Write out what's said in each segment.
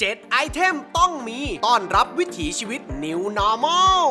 7 ไอเทมต้องมี ต้อนรับวิถีชีวิต New Normal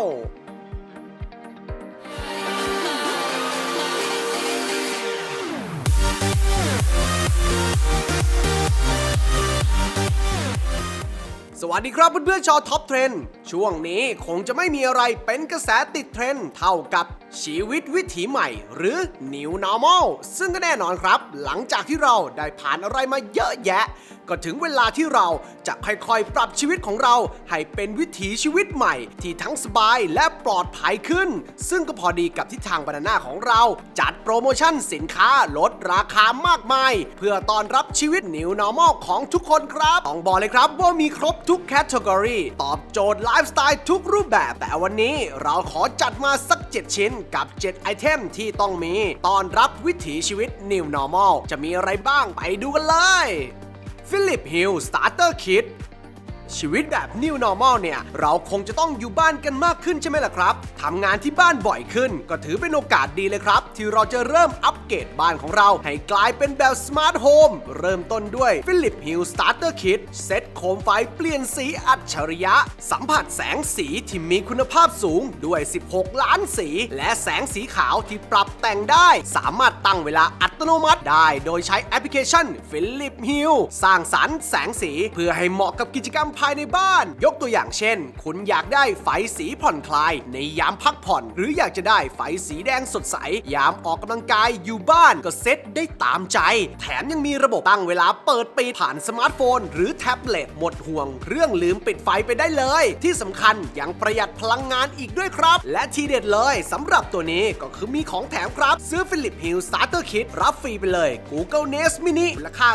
สวัสดีครับเพื่อนๆชาวท็อปเทรนช่วงนี้คงจะไม่มีอะไรเป็นกระแสติดเทรนเท่ากับชีวิตวิถีใหม่ หรือ New Normal ซึ่งก็แน่นอนครับ หลังจากที่เราได้ผ่านอะไรมาเยอะแยะ ก็ถึงเวลาที่เราจะค่อยๆ ปรับชีวิตของเรา ให้เป็นวิถีชีวิตใหม่ ที่ทั้งสบายและปลอดภัยขึ้น ซึ่งก็พอดีกับทิศทางบรรณาของเรา จัดโปรโมชั่นสินค้าลดราคามากมาย เพื่อต้อนรับชีวิต New Normal ของทุกคนครับต้องบอกเลยครับว่ามีครบทุกแคตตากรีตอบโจทย์ไลฟ์สไตล์ทุกรูปแบบ แต่วันนี้เราขอจัดมาสัก 7 ชิ้นกับ 7 ไอเทมที่ต้องมีต้อนรับวิถีชีวิต New Normal จะมีอะไรบ้างไปดูกันเลย ฟิลิปฮิ ชีวิตแบบ New Normal เนี่ย เราคงจะต้องอยู่บ้านกันมากขึ้นใช่ไหมล่ะครับทำงานที่บ้านบ่อยขึ้น ก็ถือเป็นโอกาสดีเลยครับ ที่เราจะเริ่มอัปเกรดบ้านของเรา ให้กลายเป็นแบบสมาร์ทโฮมเริ่มต้นด้วย Philip Hue Starter Kit เซ็ตโคมไฟเปลี่ยนสีอัจฉริยะ สัมผัสแสงสีที่มีคุณภาพสูงด้วย 16 ล้านสี และแสงสีขาวที่ปรับแต่งได้ สามารถตั้งเวลาอัตโนมัติได้ โดยใช้แอปพลิเคชัน Philip Hue สร้างสรรค์แสงสีเพื่อให้เหมาะกับกิจกรรมภายในบ้าน ยกตัวอย่างเช่น คุณอยากได้ไฟสีผ่อนคลาย ในยามพักผ่อน หรืออยากจะได้ไฟสีแดงสดใส ยามออกกำลังกายอยู่บ้านก็เซ็ตได้ตามใจ แถมยังมีระบบตั้งเวลาเปิดปิดผ่านสมาร์ทโฟน หรือแท็บเล็ตหมดห่วง เรื่องลืมปิดไฟไปได้เลย ที่สำคัญยังประหยัดพลังงานอีกด้วยครับ และทีเด็ดเลยสำหรับตัวนี้ก็คือมีของแถมครับ ซื้อ Philip Hue Starter Kit รับฟรีไปเลย Google Nest Mini มูลค่า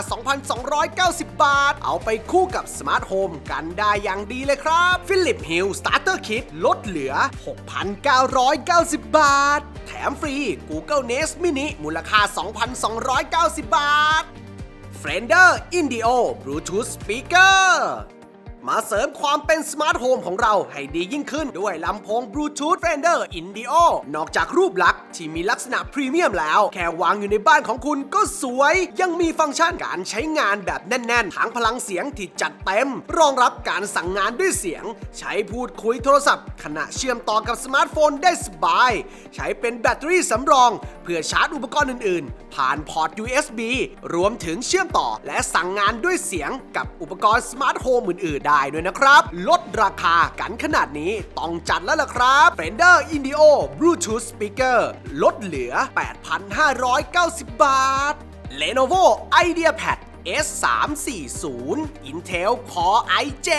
2,290 บาท เอาไปคู่กับสมาร์ทโฮมันได้อย่างดีเลยครับ ฟิลิปฮิลสตาร์เตอร์คิดลดเหลือ 6,990 บาท แถมฟรี Google Nest Mini มูลค่า 2,290 บาท f r e n d e r Indio Bluetooth Speaker มาเสริมความเป็นสมาร์ทโฮมของเราให้ดียิ่งขึ้นด้วยลำโพง Bluetooth Fender Indio นอกจากรูปลักษณ์ที่มีลักษณะพรีเมียมแล้ว แค่วางอยู่ในบ้านของคุณก็สวย ยังมีฟังก์ชันการใช้งานแบบแน่น ๆ ทั้งพลังเสียงที่จัดเต็ม รองรับการสั่งงานด้วยเสียง ใช้พูดคุยโทรศัพท์ ขณะเชื่อมต่อกับสมาร์ทโฟนได้สบาย ใช้เป็นแบตเตอรี่สำรอง เพื่อชาร์จอุปกรณ์อื่น ๆ ผ่านพอร์ต USB รวมถึงเชื่อมต่อ และสั่งงานด้วยเสียงกับอุปกรณ์สมาร์ทโฮมอื่นๆ ได้ด้วยนะครับ ลดราคากันขนาดนี้ต้องจัดแล้วล่ะครับ Fender Indio Bluetooth Speaker ลดเหลือ 8,590 บาท Lenovo IdeaPad S340 Intel Core i7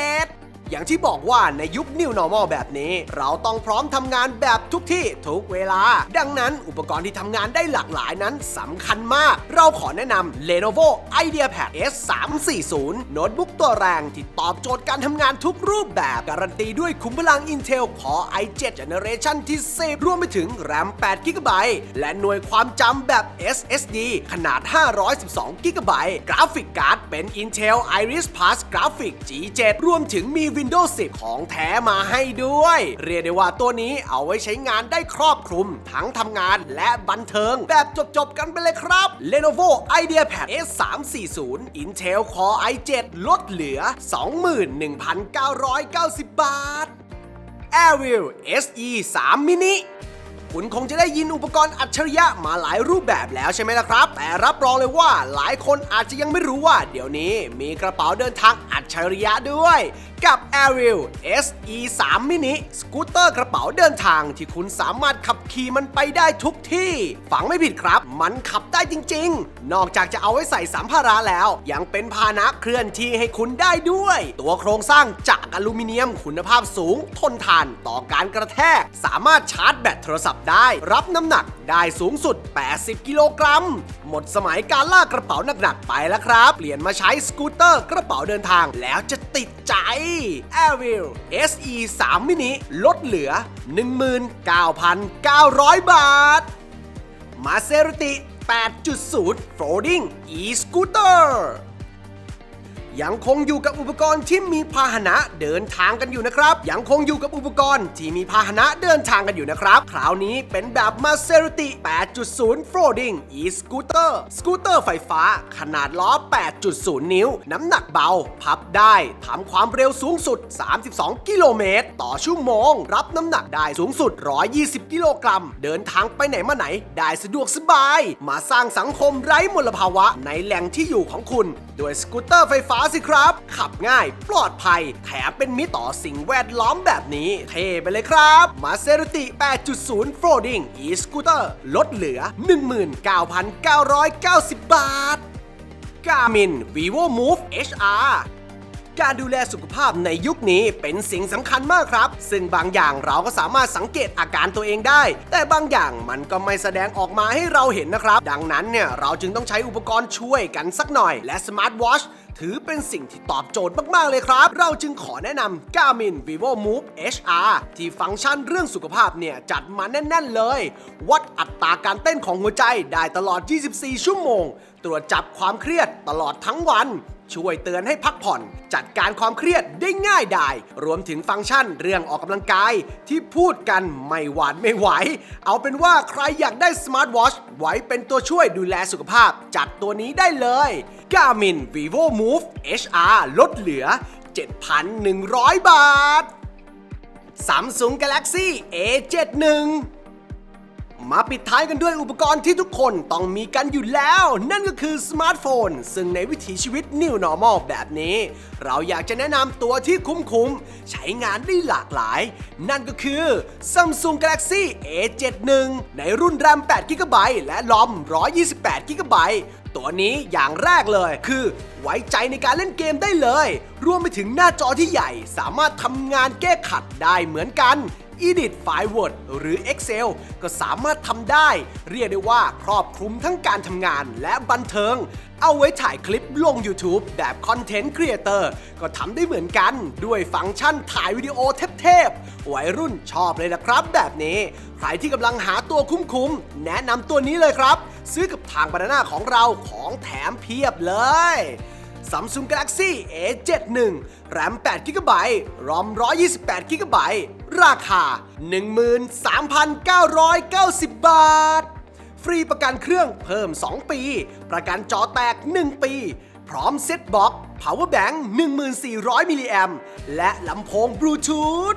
อย่างที่บอกว่าในยุค New Normal แบบนี้ เราต้องพร้อมทำงานแบบทุกที่ทุกเวลา ดังนั้นอุปกรณ์ที่ทำงานได้หลากหลายนั้นสำคัญมาก เราขอแนะนำ Lenovo IdeaPad S340 โน้ตบุ๊กตัวแรงที่ตอบโจทย์การทำงานทุกรูปแบบการันตีด้วยขุมพลัง Intel Core i7 Generation ที่10รวมไปถึง RAM 8 GB และหน่วยความจำแบบ SSD ขนาด 512 GB กราฟิกการ์ดเป็น Intel Iris Plus Graphics G7 รวมถึงมี Windows 10 ของแท้มาให้ด้วย เรียกได้ว่าตัวนี้เอาไว้ใช้งานได้ครอบคลุม ทั้งทำงานและบันเทิง แบบจบๆกันไปเลยครับ Lenovo IdeaPad S340 Intel Core i7 ลดเหลือ 21,990 บาท Airwheel SE 3 mini คุณคงจะได้ยินอุปกรณ์อัจฉริยะมาหลายรูปแบบแล้วใช่ไหมล่ะครับ แต่รับรองเลยว่าหลายคนอาจจะยังไม่รู้ว่า เดี๋ยวนี้มีกระเป๋าเดินทางอัจฉริยะด้วย กับ Airwheel SE 3 mini สกูตเตอร์กระเป๋าเดินทางที่คุณสามารถขับขี่มันไปได้ทุกที่ ฝังไม่ผิดครับ มันขับได้จริง ๆ นอกจากจะเอาไว้ใส่สัมภาระแล้ว ยังเป็นพาหนะเคลื่อนที่ให้คุณได้ด้วย ตัวโครงสร้างจากอลูมิเนียมคุณภาพสูง ทนทานต่อการกระแทก สามารถชาร์จแบตโทรศัพท์ได้ รับน้ำหนักได้สูงสุด 80 กิโลกรัม หมดสมัยการลากกระเป๋าหนักๆไปแล้วครับ เปลี่ยนมาใช้สกูตเตอร์กระเป๋าเดินทางแล้วจะติดใจ Airwheel SE 3 mini ลดเหลือ 19,900 บาท มาเซรติ 8.0 Folding e-scooter ยังคงอยู่กับอุปกรณ์ที่มีพาหนะเดินทางกันอยู่นะครับ ยังคงอยู่กับอุปกรณ์ที่มีพาหนะเดินทางกันอยู่นะครับ คราวนี้เป็นแบบ Maserati 8.0 Folding e-scooter สกูตเตอร์ไฟฟ้า ขนาดล้อ 8.0 นิ้ว น้ำหนักเบา พับได้ทำความเร็วสูงสุด 32 กิโลเมตร ต่อชั่วโมง รับน้ำหนักได้สูงสุด 120 กิโลกรัม เดินทางไปไหนมาไหน ได้สะดวกสบาย มาสร้างสังคมไร้มลภาวะในแหล่งที่อยู่ของคุณด้วยสกูตเตอร์ไฟฟ้าสิครับ ขับง่ายปลอดภัย แถมเป็นมิตรต่อสิ่งแวดล้อมแบบนี้ เท่ไปเลยครับ Maserati 8.0 Folding e-scooter ลดเหลือ 19,990 บาท Garmin Vivo Move HR การดูแลสุขภาพในยุคนี้เป็นสิ่งสำคัญมากครับ ซึ่งบางอย่างเราก็สามารถสังเกตอาการตัวเองได้ แต่บางอย่างมันก็ไม่แสดงออกมาให้เราเห็นนะครับ ดังนั้นเนี่ยเราจึงต้องใช้อุปกรณ์ช่วยกันสักหน่อย และสมาร์ทวอช ถือเป็นสิ่งที่ตอบโจทย์มาก ๆ เลยครับ เราจึงขอแนะนำ Garmin Vivo Move HR ที่ฟังก์ชันเรื่องสุขภาพเนี่ยจัดมาแน่น ๆ เลย วัดอัตราการเต้นของหัวใจได้ตลอด 24 ชั่วโมง ตรวจจับความเครียดตลอดทั้งวัน ช่วยเตือนให้พักผ่อน จัดการความเครียดได้ง่ายดาย รวมถึงฟังก์ชันเรื่องออกกำลังกาย ที่พูดกันไม่หวานไม่ไหว เอาเป็นว่าใครอยากได้สมาร์ทวอชไว้เป็นตัวช่วยดูแลสุขภาพ จัดตัวนี้ได้เลย Garmin Vivo Move HR ลดเหลือ 7,100 บาท Samsung Galaxy A71 มาปิดท้ายกันด้วยอุปกรณ์ที่ทุกคนต้องมีกันอยู่แล้ว นั่นก็คือสมาร์ทโฟน ซึ่งในวิถีชีวิต New Normal แบบนี้ เราอยากจะแนะนำตัวที่คุ้มๆ ใช้งานได้หลากหลาย นั่นก็คือ Samsung Galaxy A71 ในรุ่น RAM 8 GB และ ROM 128 GB ตัวนี้อย่างแรกเลย คือ ไว้ใจในการเล่นเกมได้เลย รวมไปถึงหน้าจอที่ใหญ่สามารถทำงานแก้ขัดได้เหมือนกัน Edit ไฟล์ Word หรือ Excel ก็สามารถทำได้ เรียกได้ว่าครอบคลุมทั้งการทำงานและบันเทิงเอาไว้ถ่ายคลิปลง YouTube แบบ Content Creator ก็ทำได้เหมือนกัน ด้วยฟังก์ชันถ่ายวิดีโอเทพๆวัยรุ่นชอบเลยนะครับแบบนี้ ใครที่กำลังหาตัวคุ้มๆ แนะนำตัวนี้เลยครับ ซื้อกับทางบานาน่าของเราของแถมเพียบเลย Samsung Galaxy A71 RAM 8 GB ROM 128 GB ราคา 13,990 บาท ฟรีประกันเครื่องเพิ่ม 2 ปี ประกันจอแตก 1 ปี พร้อมเซ็ตบ็อก Power Bank 1400 มิลลิแอมและลำโพงบลูทูธ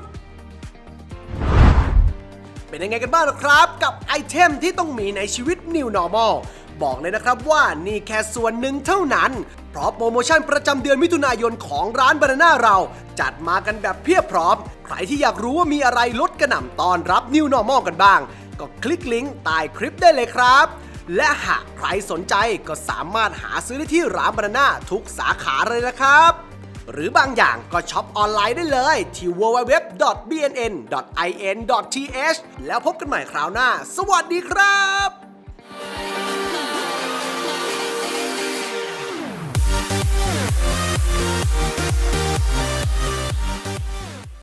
เป็นยังไงกันบ้างครับ กับไอเทมที่ต้องมีในชีวิต New Normal บอกเลยนะครับว่านี่แค่ส่วนหนึ่งเท่านั้น เพราะโปรโมชั่นประจำเดือนมิถุนายนของร้านบานาน่าเรา จัดมากันแบบเพียบพร้อม ใครที่อยากรู้ว่ามีอะไรลดกระหน่ำตอนรับ New Normal กันบ้าง ก็คลิกลิงก์ใต้คลิปได้เลยครับ และหากใครสนใจก็สามารถหาซื้อได้ที่ร้านบานาน่าทุกสาขาเลยนะครับ หรือบางอย่างก็ช็อปออนไลน์ได้เลยที่ www.bnn.in.th แล้วพบกันใหม่คราวหน้า สวัสดีครับ